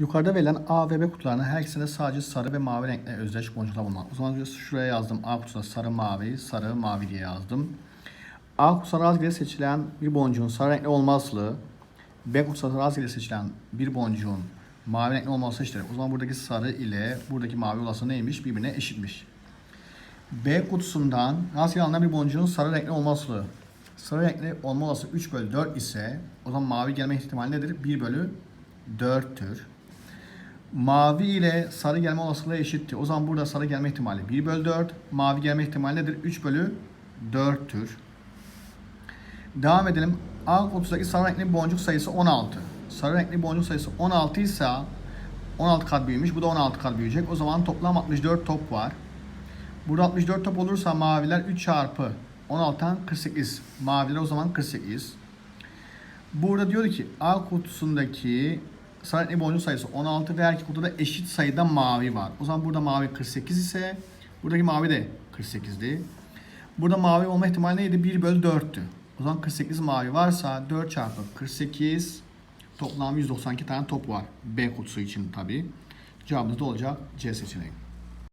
Yukarıda verilen A ve B kutularının her ikisinde sadece sarı ve mavi renkle özdeş boncuklar bulunmak. O zaman şuraya yazdım A kutusuna sarı mavi, sarı mavi diye yazdım. A kutusuna rastgele seçilen bir boncuğun sarı renkli olmazlığı, B kutusuna rastgele seçilen bir boncuğun mavi renkli olması eşittir. O zaman buradaki sarı ile buradaki mavi olasılığı neymiş? Birbirine eşitmiş. B kutusundan rastgele alınan bir boncuğun sarı renkli olma olasılığı. Sarı renkli olma olasılığı 3 bölü 4 ise o zaman mavi gelme ihtimali nedir? 1 bölü 4'tür. Mavi ile sarı gelme olasılığı eşittir. O zaman burada sarı gelme ihtimali 1 bölü 4. Mavi gelme ihtimali nedir? 3 bölü 4'tür. Devam edelim. A kutusundaki sarı renkli boncuk sayısı 16. Sarı renkli boncuk sayısı 16 ise 16 kat büyümüş. Bu da 16 kat büyüyecek. O zaman toplam 64 top var. Burada 64 top olursa maviler 3 çarpı 16'dan 48. Maviler o zaman 48. Burada diyor ki A kutusundaki sarı renkli boncuk sayısı 16 ve her iki kutuda eşit sayıda mavi var. O zaman burada mavi 48 ise buradaki mavi de 48'di. Burada mavi olma ihtimali neydi? 1 bölü 4'tü. O zaman 48 mavi varsa 4 çarpı 48 toplam 192 tane top var. B kutusu için tabi. Cevabımız da olacak C seçeneği.